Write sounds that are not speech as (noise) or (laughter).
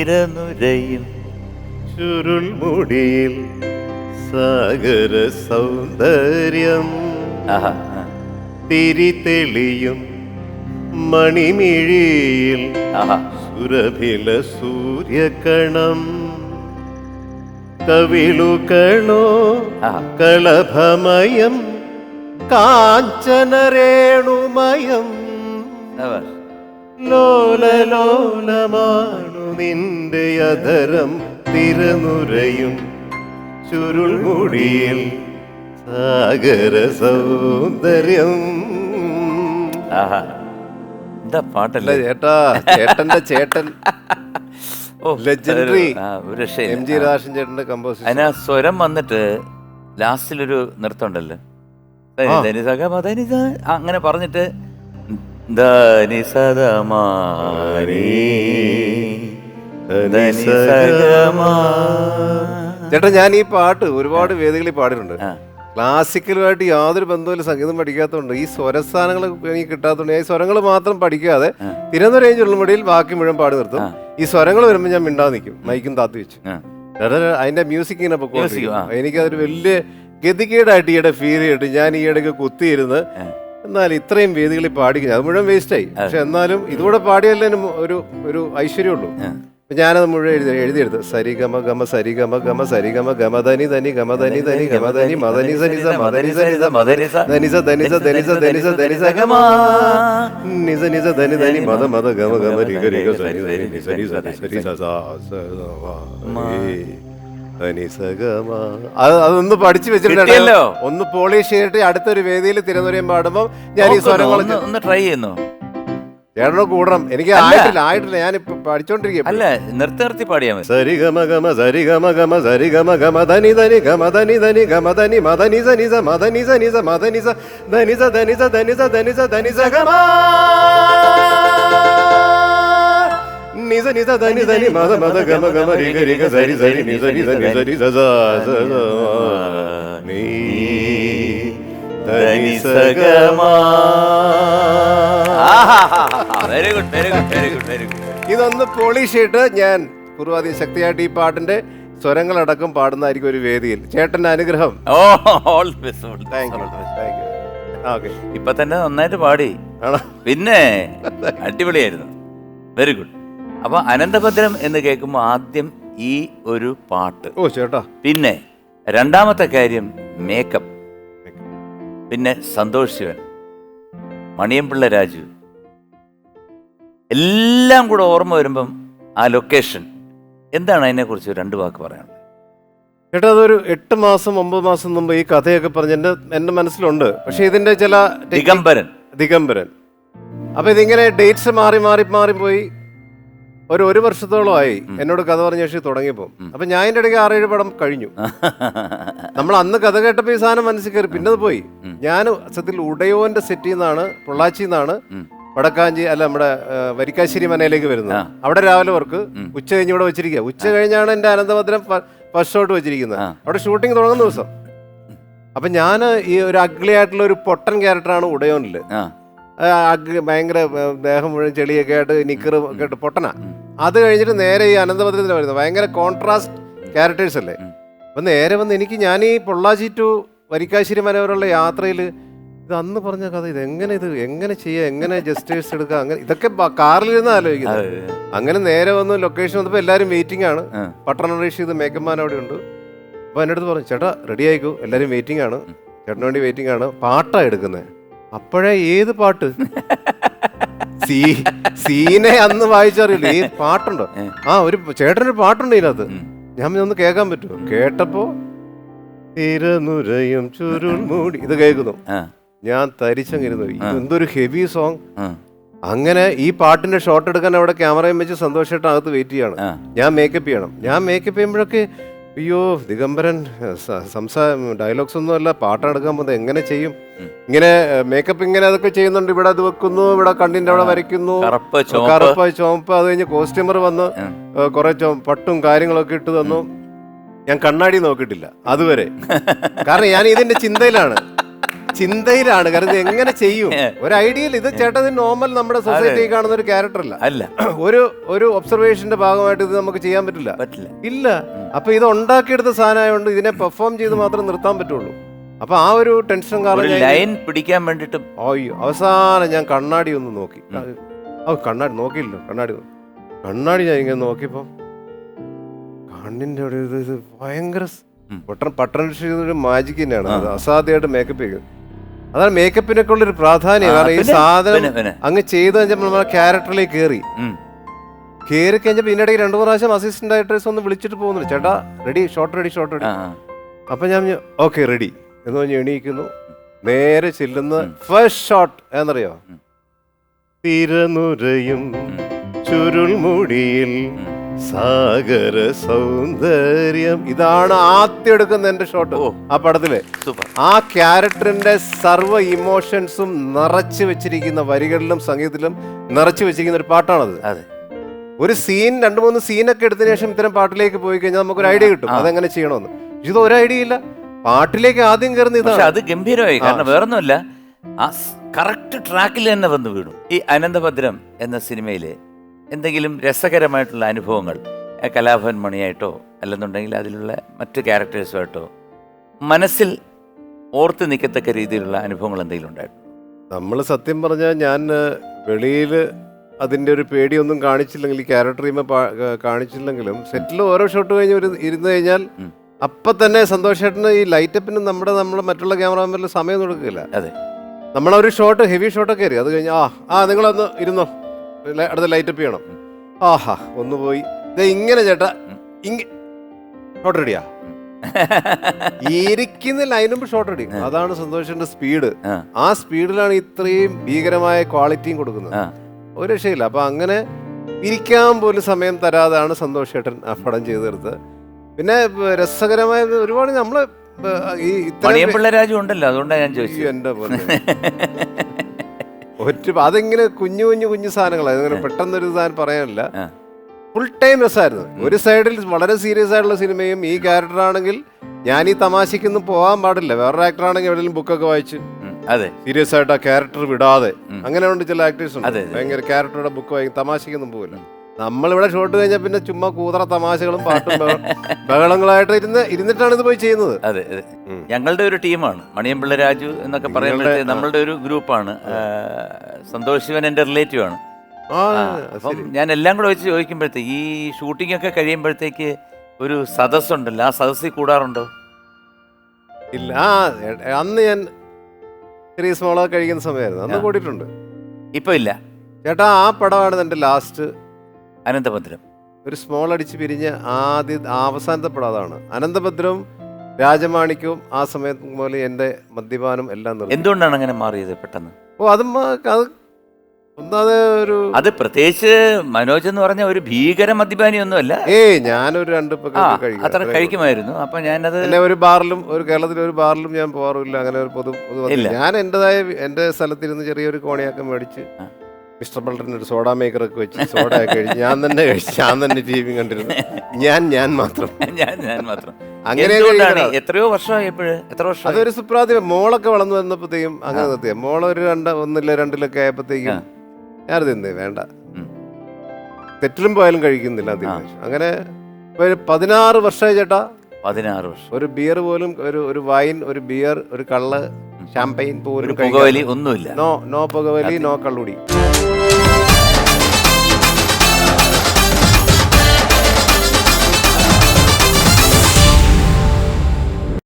തിരനുരയും ചുരുൾമുടിയിൽ സാഗര സൗന്ദര്യം. തിരിതെളിയും മണിമിഴിയിൽ സുരഭില സൂര്യകണം. കവിളുകളോ ആഹാ. കളഭമയം കാഞ്ചനരേണുമയം. ലോല ലോലലോലമാണു നിന്റെ അധരം തിരനുരയും ചുരുൾമുടിയിൽ സാഗര സൗന്ദര്യം ആഹാ എന്താ പാട്ടല്ല ചേട്ടാ ചേട്ടന്റെ ചേട്ടൻ രക്ഷയില്ല. എം ജി ആ. ചേട്ടന്റെ കമ്പോസിഷൻ അതിനാ സ്വരം വന്നിട്ട് ലാസ്റ്റിലൊരു നൃത്തം ഉണ്ടല്ലോ അങ്ങനെ പറഞ്ഞിട്ട് ധനി സദമാരി. ചേട്ടാ ഞാൻ ഈ പാട്ട് ഒരുപാട് വേദികളിൽ പാടിയിട്ടുണ്ട്. ക്ലാസിക്കലുമായിട്ട് യാതൊരു ബന്ധവുമില്ല സംഗീതം പഠിക്കാത്തതുകൊണ്ട്. ഈ സ്വരസ്ഥാനങ്ങൾ എനിക്ക് കിട്ടാത്തതുകൊണ്ട് ഈ സ്വരങ്ങൾ മാത്രം പഠിക്കാതെ തിരുവനന്തപുരം മുടിയിൽ ബാക്കി മുഴുവൻ പാടി നിർത്തും. ഈ സ്വരങ്ങൾ വരുമ്പോൾ ഞാൻ മിണ്ടാതെ നിൽക്കും മൈക്കും താത്തി വെച്ച്. അതിന്റെ മ്യൂസിക് ഇങ്ങനെ പൊക്കോണ്ടിരിക്കും. എനിക്കതൊരു വലിയ ഗതികേടായിട്ട് ഈയിടെ ഫീൽ ചെയ്തിട്ട് ഞാൻ ഈ ഇടയ്ക്ക് കുത്തിയിരുന്ന് എന്നാൽ ഇത്രയും വേദികളിൽ പാടിക്കുന്നത് അത് മുഴുവൻ വേസ്റ്റായി പക്ഷെ എന്നാലും ഇതുകൂടെ പാടിയല്ലേ ഒരു ഒരു ഐശ്വര്യമുള്ളൂ. ഞാനത് മുഴുവൻ എഴുതി എഴുതിയെടുത്ത്. സരി ഗമ ഗമ സരി ഗമ ഗമ സരി ഗമ ഗമ ധനി ധനി ഗമ ധനി ധനി ഗമ ധനി മദനി സനി സ മദനി സനി സ മദനി സ. ധനി സ ധനി സ ധനി സ ധനി സ ധനി സ ഗമ. നിസ നിസ ധനി ധനി മദ മദ ഗമ ഗമ രിഗ രിഗ സരി സരി നിസ നിസ സരി സ സ സ അത് അതൊന്ന് പഠിച്ചു വെച്ചിട്ടുണ്ട് അല്ലേ ഒന്ന് പോളിഷ് ചെയ്തിട്ട് അടുത്തൊരു വേദിയിൽ തിരുവനന്തപുരം പാടുമ്പോൾ ഞാൻ ഈ സ്വരം ഒന്ന് ട്രൈ ചെയ്യുന്നു. ചേട്ടനോ കൂടണം എനിക്ക് ആയിട്ടില്ല ആയിട്ടില്ല ഞാൻ ഇപ്പൊ പഠിച്ചോണ്ടിരിക്കുക അല്ല നിർത്തി നിർത്തി പാടിയാ മതി സരി ഗമ ഗമ സരി ഗമ ഗമ സരി ഗമ ഗമ ധനി ധനി ഗമ ധനി ധനി ഗമ ധനി മദനി സ നിസ മദനി സ നിസ മദനി സ ധനി സ ധനി സ ധനി സ ധനി സ ധനി സ ഗമ നിസ നിസ ധനി ധനി മദ മദ ഗമ ഗമ രിഗ രിഗ സരി സരി നിസ നിസ നിസ നിസ സ സ സ നീ ധനി സ ഗമ very good very good very good very good ഇതൊന്ന് പോളിഷ് ചെയ്തിട്ട് ഞാൻ പൂർവാധീന ശക്തിയായിട്ട് ഈ പാട്ടിന്റെ സ്വരങ്ങളടക്കം പാടുന്നതായിരിക്കും ഒരു വേദിയിൽ. ചേട്ടന്റെ അനുഗ്രഹം. ഓ all best all thank you thank you okay ഇപ്പൊ തന്നെ നന്നായിട്ട് പാടി. ആണോ? പിന്നെ അടിപൊളിയായിരുന്നു. വെരി ഗുഡ് അപ്പൊ അനന്തഭദ്രം എന്ന് കേൾക്കുമ്പോൾ ആദ്യം ഈ ഒരു പാട്ട്. ഓ ചേട്ടാ. പിന്നെ രണ്ടാമത്തെ കാര്യം മേക്കപ്പ് പിന്നെ സന്തോഷ് ശിവൻ മണിയമ്പിള്ള രാജു. എല്ലാം കൂടെ ഓർമ്മ വരുമ്പം ആ ലൊക്കേഷൻ എന്താണ് അതിനെക്കുറിച്ച് രണ്ട് വാക്ക് പറയാനുള്ളത്? ചേട്ടാ അതൊരു എട്ട് മാസം ഒമ്പത് മാസം മുമ്പ് ഈ കഥയൊക്കെ പറഞ്ഞ് എന്റെ എന്റെ മനസ്സിലുണ്ട്. പക്ഷെ ഇതിന്റെ ചില ദിഗംബരൻ. ദിഗംബരൻ. അപ്പൊ ഇതിങ്ങനെ ഡേറ്റ്സ് മാറി മാറി മാറി പോയി. ഒരു ഒരു വർഷത്തോളമായി എന്നോട് കഥ പറഞ്ഞ ശേഷം തുടങ്ങിയപ്പോൾ അപ്പൊ ഞാൻ എന്റെ ഇടയ്ക്ക് ആറേഴ് പടം കഴിഞ്ഞു. (laughs) നമ്മൾ അന്ന് കഥ കേട്ടപ്പോൾ ഈ സാധനം മനസ്സിൽ കയറി. പിന്നെ അത് പോയി. ഞാൻ സത്യത്തിൽ ഉടയോന്റെ സെറ്റിൽ നിന്നാണ് പൊള്ളാച്ചിയിൽ നിന്നാണ് വടക്കാഞ്ചി അല്ല നമ്മുടെ വരിക്കാശ്ശേരി മനയിലേക്ക് വരുന്നത്. അവിടെ രാവിലെ വർക്ക് ഉച്ച കഴിഞ്ഞ് ഇവിടെ വെച്ചിരിക്കുക. ഉച്ച കഴിഞ്ഞാണ് എന്റെ അനന്തഭദ്രം ഫസ്റ്റ് ഷോട്ട് വെച്ചിരിക്കുന്നത്. അവിടെ ഷൂട്ടിംഗ് തുടങ്ങുന്ന ദിവസം. അപ്പൊ ഞാൻ ഈ ഒരു അഗ്ലി ആയിട്ടുള്ള ഒരു പൊട്ടൻ ക്യാരക്ടറാണ് അഗ് ഭയങ്കര ദേഹം മുഴുവൻ ചെളിയൊക്കെ ആയിട്ട് നിക്കറ് പൊട്ടനാ. പൊട്ടന അത് കഴിഞ്ഞിട്ട് നേരെ ഈ അനന്തപദ്രത്തിൽ വരുന്നത് ഭയങ്കര കോൺട്രാസ്റ്റ് ക്യാരക്ടേഴ്സ് അല്ലേ? അപ്പം നേരെ വന്ന് എനിക്ക് ഞാൻ ഈ പൊള്ളാച്ചി ടു വരിക്കാശ്ശേരി മനോരമുള്ള യാത്രയിൽ ഇത് അന്ന് പറഞ്ഞ കഥ ഇത് എങ്ങനെ ഇത് എങ്ങനെ ചെയ്യുക എങ്ങനെ ജസ്റ്റേഴ്സ് എടുക്കുക അങ്ങനെ ഇതൊക്കെ കാറിൽ കാറിലിരുന്ന് ആലോചിക്കുന്നത്. അങ്ങനെ നേരെ വന്ന് ലൊക്കേഷൻ വന്നപ്പോൾ എല്ലാവരും വെയിറ്റിംഗ് ആണ്. പട്ടണം റഷീദ് മേക്കപ്പ് മാൻ അവിടെ ഉണ്ട്. അപ്പോൾ എന്റെ അടുത്ത് പറഞ്ഞു ചേട്ടാ റെഡി ആയിക്കോ? എല്ലാവരും വെയിറ്റിംഗ് ആണ്. ചേട്ടന് വേണ്ടി വെയിറ്റിംഗ് ആണ്. പാട്ടാണ് എടുക്കുന്നത് അപ്പോഴേ ഏത് പാട്ട്? (laughs) സീ സീനെ അന്ന് വായിച്ചറിയില്ല. ഈ പാട്ടുണ്ടോ. ആ ഒരു ചേട്ടനൊരു പാട്ടുണ്ട് ഇതിനകത്ത്. ഞാൻ ഒന്ന് കേൾക്കാൻ പറ്റുമോ? കേട്ടപ്പോ തിരനുരയും ചുരുൾ മൂടി ഇത് കേൾക്കുന്നു. ഞാൻ തരിച്ചങ്ങിരുന്നു. എന്തൊരു ഹെവി സോങ്. അങ്ങനെ അങ്ങനെ ഈ പാട്ടിന്റെ ഷോട്ട് എടുക്കാൻ അവിടെ ക്യാമറയും വെച്ച് സന്തോഷമായിട്ട് അകത്ത് വെയിറ്റ് ചെയ്യണം. ഞാൻ മേക്കപ്പ് ചെയ്യണം. ഞാൻ മേക്കപ്പ് ചെയ്യുമ്പോഴൊക്കെ അയ്യോ ദിഗംബരൻ സംസാരം സംസാ ഡയലോഗ്സ് ഒന്നും അല്ല പാട്ടെടുക്കാൻ പോകുന്നത് എങ്ങനെ ചെയ്യും? ഇങ്ങനെ മേക്കപ്പ് ഇങ്ങനെ അതൊക്കെ ചെയ്യുന്നുണ്ട്. ഇവിടെ അത് വെക്കുന്നു ഇവിടെ കണ്ണിന്റെ അവിടെ വരയ്ക്കുന്നു. കറുപ്പ് കറുപ്പ് അത് കഴിഞ്ഞ് കോസ്റ്റ്യൂമർ വന്ന്. കുറെ പട്ടും കാര്യങ്ങളൊക്കെ ഇട്ട് തന്നു. ഞാൻ കണ്ണാടി നോക്കിയിട്ടില്ല അതുവരെ. കാരണം ഞാൻ ഇതിന്റെ ചിന്തയിലാണ്. ചിന്തയിലാണ്. കാരണം ഇത് എങ്ങനെ ചെയ്യും? ഒരു ഐഡിയയിൽ ഇത് ചേട്ടൻ നോർമൽ നമ്മുടെ സൊസൈറ്റി കാണുന്ന ഒരു ക്യാരക്ടർ അല്ല. അല്ല ഒരു ഒരു ഒബ്സർവേഷന്റെ ഭാഗമായിട്ട് ഇത് നമുക്ക് ചെയ്യാൻ പറ്റില്ല. പറ്റില്ല. ഇല്ല. അപ്പൊ ഇത് ഉണ്ടാക്കിയെടുത്ത സാധനമായതുകൊണ്ട് ഇതിനെ പെർഫോം ചെയ്ത് മാത്രം നിർത്താൻ പറ്റുള്ളൂ. അപ്പൊ ആ ഒരു ടെൻഷൻ കാരണം ലൈൻ പിടിക്കാൻ വേണ്ടിട്ട് അയ്യോ അവസാനം ഞാൻ കണ്ണാടി ഒന്ന് നോക്കി. ഓ കണ്ണാടി നോക്കിയില്ലോ കണ്ണാടി. കണ്ണാടി ഞാൻ ഇങ്ങനെ നോക്കിയപ്പോ കണ്ണിന്റെ ഒരു ഇത് ഭയങ്കര. പട്ടണ പട്ടണ ഒരു മാജിക് തന്നെയാണ്. അസാധ്യമായിട്ട് മേക്കപ്പ് ചെയ്യുന്നത് അതാണ് മേക്കപ്പിനൊക്കെ ഉള്ളൊരു പ്രാധാന്യം. കാരണം ഈ സാധനം. അങ്ങ് ചെയ്ത് കഴിഞ്ഞപ്പോൾ നമ്മളെ ക്യാരക്ടറിലേക്ക് കയറി. കയറി കഴിഞ്ഞപ്പോൾ ഇതിനിടയ്ക്ക് രണ്ടു പ്രാവശ്യം അസിസ്റ്റന്റ് ഡയറക്ടേഴ്സ് ഒന്ന് വിളിച്ചിട്ട് പോകുന്നു ചേട്ടാ ready shot ready shot ready. അപ്പൊ ഞാൻ ഓക്കെ റെഡി എന്ന് പറഞ്ഞ് എണീക്കുന്നു. നേരെ ചെല്ലുന്ന ഫസ്റ്റ് ഷോട്ട് എന്നറിയോ. തിരനുരയും ചുരുൾമുടിയിൽ സാഗര സൗന്ദര്യം. ഇതാണ് ആദ്യം എടുക്കുന്ന എന്റെ ഷോട്ട്. ആ പടത്തിൽ. ആ ക്യാരക്ടറിന്റെ സർവ ഇമോഷൻസും നിറച്ചു വെച്ചിരിക്കുന്ന വരികളിലും സംഗീതത്തിലും നിറച്ചു വെച്ചിരിക്കുന്ന ഒരു പാട്ടാണത്. അതെ. ഒരു സീൻ രണ്ട് മൂന്ന് സീനൊക്കെ എടുത്തതിന് ശേഷം ഇത്തരം പാട്ടിലേക്ക് പോയി കഴിഞ്ഞാൽ നമുക്കൊരു ഐഡിയ കിട്ടും. അതെങ്ങനെ ചെയ്യണമെന്ന്. ഇത് ഒരു ഐഡിയ ഇല്ല. പാട്ടിലേക്ക് ആദ്യം കയറുന്ന ഇതാണ്. അത് ഗംഭീരമായി. കാരണം വേറൊന്നുമല്ല ആ കറക്റ്റ് ട്രാക്കിൽ തന്നെ വന്ന് വീണു. ഈ അനന്തഭദ്രം എന്ന സിനിമയിൽ എന്തെങ്കിലും രസകരമായിട്ടുള്ള അനുഭവങ്ങൾ കലാഭവൻ മണിയായിട്ടോ അല്ലെന്നുണ്ടെങ്കിൽ അതിലുള്ള മറ്റ് ക്യാരക്ടേഴ്സുമായിട്ടോ മനസ്സിൽ ഓർത്ത് നിൽക്കത്തക്ക രീതിയിലുള്ള അനുഭവങ്ങൾ എന്തെങ്കിലും ഉണ്ടായിരുന്നു? നമ്മൾ സത്യം പറഞ്ഞാൽ ഞാൻ വെളിയിൽ അതിന്റെ ഒരു പേടിയൊന്നും കാണിച്ചില്ലെങ്കിൽ ഈ ക്യാരക്ടർ കാണിച്ചില്ലെങ്കിലും സെറ്റിൽ ഓരോ ഷോട്ട് കഴിഞ്ഞ് ഒരു ഇരുന്ന് കഴിഞ്ഞാൽ അപ്പം തന്നെ സന്തോഷേട്ടന് ഈ ലൈറ്റപ്പിന് നമ്മുടെ നമ്മൾ മറ്റുള്ള ക്യാമറാമാരിൽ സമയം കൊടുക്കില്ല അതെ. നമ്മളൊരു ഷോട്ട് ഹെവി ഷോട്ടൊക്കെ ആയിരിക്കും അത് കഴിഞ്ഞ് ആ ആ നിങ്ങളൊന്ന് ഇരുന്നോ. ല- ലൈറ്റ് അപ്പ് ചെയ്യണം. ആഹാ ഒന്ന് പോയി. ദേ ഇങ്ങനെ ചേട്ടാ ഇങ്ങ ഷോട്ട് റെഡിയാ ഇരിക്കുന്ന ലൈനും ഷോട്ട് റെഡി അതാണ് സന്തോഷിന്റെ സ്പീഡ് ആ, സ്പീഡിലാണ് ഇത്രയും ഭീകരമായ ക്വാളിറ്റിയും കൊടുക്കുന്നത്. ഒരു രക്ഷയില്ല. അപ്പൊ അങ്ങനെ ഇരിക്കാൻ പോലും സമയം തരാതാണ് സന്തോഷ് ചേട്ടൻ ആ പടം ചെയ്തു തീർത്ത് പിന്നെ രസകരമായ ഒരുപാട് നമ്മൾ ഈ രാജു ഉണ്ടല്ലോ അതുകൊണ്ടാണ് ഞാൻ ചോദിച്ചു എന്റെ പോലെ ഒറ്റ അതിങ്ങനെ കുഞ്ഞു കുഞ്ഞു കുഞ്ഞു സാധനങ്ങളാണ് അങ്ങനെ പെട്ടെന്നൊരു സാധനം പറയാനില്ല. ഫുൾ ടൈം രസമായിരുന്നു ഒരു സൈഡിൽ വളരെ സീരിയസ് ആയിട്ടുള്ള സിനിമയും ഈ ക്യാരക്ടർ ആണെങ്കിൽ ഞാൻ ഈ തമാശക്കൊന്നും പോകാൻ പാടില്ല. വേറൊരു ആക്ടർ ആണെങ്കിൽ എവിടെയെങ്കിലും ബുക്കൊക്കെ വായിച്ച് അതെ. സീരിയസ് ആയിട്ട് ആ ക്യാരക്ടർ വിടാതെ. അങ്ങനെ ഉണ്ട് ചില ആക്ടേഴ്സ് ഉണ്ട്. ഭയങ്കര ക്യാരക്ടറുടെ ബുക്ക് വായിക്കും. തമാശക്കൊന്നും പോകില്ല നമ്മളിവിടെ ഷോട്ട് കഴിഞ്ഞാൽ പിന്നെ ചുമ്മാ കൂതറ തമാശകളും പാട്ടും ബഹളങ്ങളായിട്ട് ഇരുന്ന് ഇരുന്നിട്ടാണ് ഇത് പോയി ചെയ്യുന്നത്. അതെ അതെ. ഞങ്ങളുടെ ഒരു ടീമാണ് മണിയമ്പിള്ള രാജു എന്നൊക്കെ പറയുന്നത് നമ്മളുടെ ഒരു ഗ്രൂപ്പാണ് സന്തോഷ് ശിവൻ എന്റെ റിലേറ്റീവ് ആണ്. അപ്പം. ഞാൻ എല്ലാം കൂടെ വെച്ച് ചോദിക്കുമ്പോഴത്തേക്ക് ഈ ഷൂട്ടിംഗ് ഒക്കെ കഴിയുമ്പോഴത്തേക്ക് ഒരു സദസ്സുണ്ടല്ലോ ആ സദസ്സിൽ കൂടാറുണ്ടോ? ഇല്ല അന്ന് ഞാൻ ചെറിയ സ്മോളൊക്കെ കഴിക്കുന്ന സമയമായിരുന്നു അന്ന്. കൂടിയിട്ടുണ്ട്. ഇപ്പൊ ഇല്ല. ചേട്ടാ ആ പടമാണ് എന്റെ ലാസ്റ്റ് അനന്തഭദ്രം. ഒരു സ്മോൾ അടിച്ച് പിരിഞ്ഞ് ആദ്യ അവസാനത്തെ പടം അതാണ് അനന്തഭദ്രവും രാജമാണിക്യവും ആ സമയത്ത് പോലെ എന്റെ മദ്യപാനം എല്ലാം നിർത്തി. എന്തുകൊണ്ടാണ് അങ്ങനെ മാറിയത് പെട്ടെന്ന്? ഓ അത് അത് ഒന്നാതെ ഒരു അത് പ്രത്യേകിച്ച് മനോജ് എന്ന് പറഞ്ഞ ഒരു ഭീകര മദ്യപാനി ഒന്നുമല്ല ഏയ് ഞാനൊരു രണ്ട് അത്ര കഴിക്കുമായിരുന്നു. അപ്പൊ ഞാനത് എന്നെ ഒരു ബാറിലും ഒരു കേരളത്തിലെ ഒരു ബാറിലും ഞാൻ പോകാറില്ല അങ്ങനെ ഒരു പൊതു ഞാൻ എന്റെതായ എന്റെ സ്ഥലത്തിരുന്ന് ചെറിയൊരു കോണിയാക്കം മേടിച്ച്. മിസ്റ്റർ ബൾട്ടറിന് ഒരു സോഡ മേക്കറൊക്കെ വെച്ച് സോഡ ഒക്കെ കഴിച്ച് ഞാൻ തന്നെ കഴിച്ച് ഞാൻ തന്നെ ടി വി കണ്ടിരുന്നു. ഞാൻ ഞാൻ മാത്രം. (laughs) ഞാൻ ഞാൻ മാത്രം. അങ്ങനെ എന്തുകൊണ്ടാണ് എത്രയോ വർഷമായി ഇപ്പോഴ്? എത്ര വർഷം അതൊരു സുപ്രാതി മോളൊക്കെ വളർന്നു വന്നപ്പോഴത്തേക്കും അങ്ങനെ നിർത്തിയ? മോളൊരു രണ്ട് ഒന്നില്ല രണ്ടിലൊക്കെ ആയപ്പോഴത്തേക്കും. ഞാൻ തിന്നേ വേണ്ട. തെറ്റിലും പോയാലും കഴിക്കുന്നില്ല അങ്ങനെ ഒരു പതിനാറ് വർഷമായി ചേട്ടാ. പതിനാറ് വർഷം. ഒരു ബിയർ പോലും ഒരു ഒരു വൈൻ ഒരു ബിയർ ഒരു കള്ള് ഷാമ്പയിൻ പോലും പുകവലി ഒന്നുമില്ല. നോ നോ പുകവലി നോ കള്ളുടി.